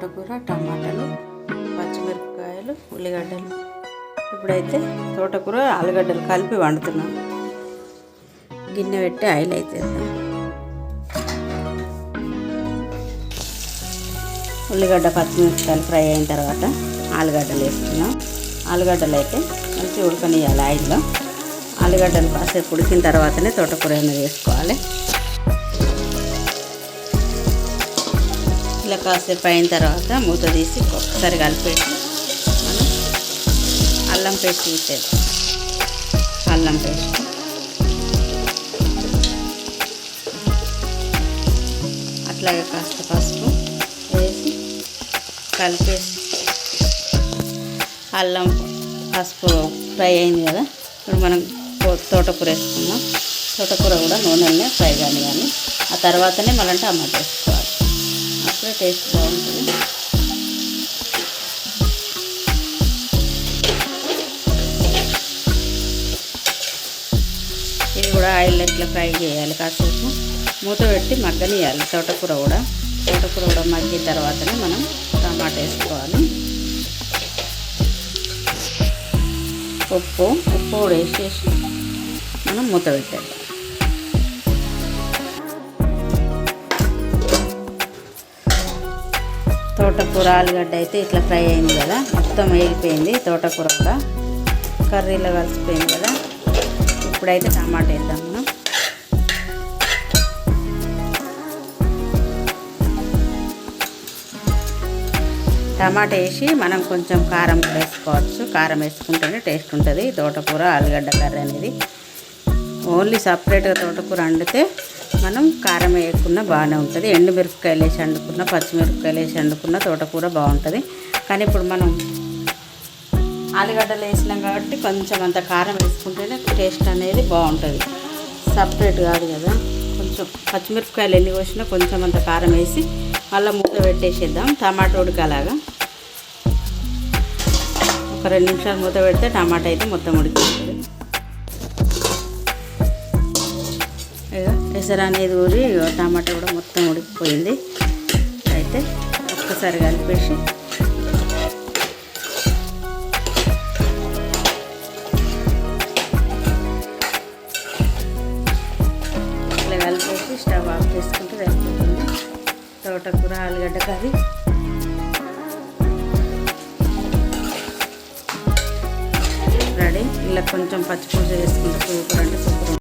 తోటకూర టమాటాలు పచ్చిమిరపకాయలు ఉల్లిగడ్డలు. ఇప్పుడైతే తోటకూర ఆలుగడ్డలు కలిపి వండుతున్నాం. గిన్నె పెట్టి ఆయిల్ అయితే ఉల్లిగడ్డ పచ్చిమిరపకాయలు ఫ్రై అయిన తర్వాత ఆలుగడ్డలు వేసుకున్నాం ఆలుగడ్డలు అయితే మంచిగా ఉడకనియాలి ఆయిల్లో. ఆలుగడ్డలు కాసేపు ఉడికిన తర్వాతనే తోటకూర అనేది వేసుకోవాలి. ఇట్లా కాసేపు అయిన తర్వాత మూత తీసి ఒకసారి కలిపేసి మనం అల్లం పేస్ట్ తీసేది అల్లం పేస్ట్. అట్లాగే కాస్త పసుపు వేసి కలిపేసి అల్లం పసుపు ఫ్రై అయింది కదా ఇప్పుడు మనం తోటకూర వేసుకుందాం. తోటకూర కూడా నూనెలనే ఫ్రై కానీ కానీ ఆ తర్వాతనే మళ్ళీ టమాటా వేసుకోవాలి. అప్పుడే టేస్ట్ బాగుంటుంది. ఇది కూడా ఆయిల్ ఇట్లా ఫ్రై చేయాలి కాసేపు. మూత పెట్టి మగ్గనియాలి తోటకూర కూడా. తోటకూర కూడా మగ్గిన తర్వాతనే మనం టమాటా వేసుకోవాలి. ఉప్పు ఉప్పు కూడా వేసేసి మనం మూత పెట్టాలి తోటకూర ఆలుగడ్డ అయితే ఇట్లా ఫ్రై అయింది కదా. మొత్తం వేగిపోయింది తోటకూర కూడా. కర్రీలో కలిసిపోయింది కదా. ఇప్పుడైతే టమాటా వేద్దాం మనం. టమాటా వేసి మనం కొంచెం కారం కూడా వేసుకోవచ్చు. కారం వేసుకుంటేనే టేస్ట్ ఉంటుంది. తోటకూర ఆలుగడ్డ కర్రీ అనేది. ఓన్లీ సపరేట్గా తోటకూర వండితే మనం కారం వేయకుండా బాగానే ఉంటుంది. ఎండు మిరపకాయలు వేసి వండుకున్న పచ్చిమిరపకాయలు వేసి వండుకున్న తోటకూర బాగుంటుంది. కానీ ఇప్పుడు మనం ఆలుగడ్డలు వేసినాం కాబట్టి కొంచెం అంత కారం వేసుకుంటేనే టేస్ట్ అనేది బాగుంటుంది. సపరేట్ కాదు కదా. కొంచెం పచ్చిమిరపకాయలు ఎన్ని కోసినా కొంచెం అంత కారం వేసి మళ్ళీ మూత పెట్టేసేద్దాం. టమాటా ఉడకలాగా. ఒక రెండు నిమిషాలు మూత పెడితే టమాటా అయితే మొత్తం ఉడికిపోతుంది. పెసర అనేది ఊరి టమాటా కూడా మొత్తం ఉడికిపోయింది. అయితే ఒక్కసారి కలిపేసి ఇట్లా కలిపేసి స్టవ్ ఆఫ్ చేసుకుంటే సరిపోతుంది. తోటకూర ఆలుగడ్డ కర్రీ. రెడీ? ఇలా కొంచెం పచ్చిపులుసు వేసుకుంటే సూపర్ అంటే సూపర్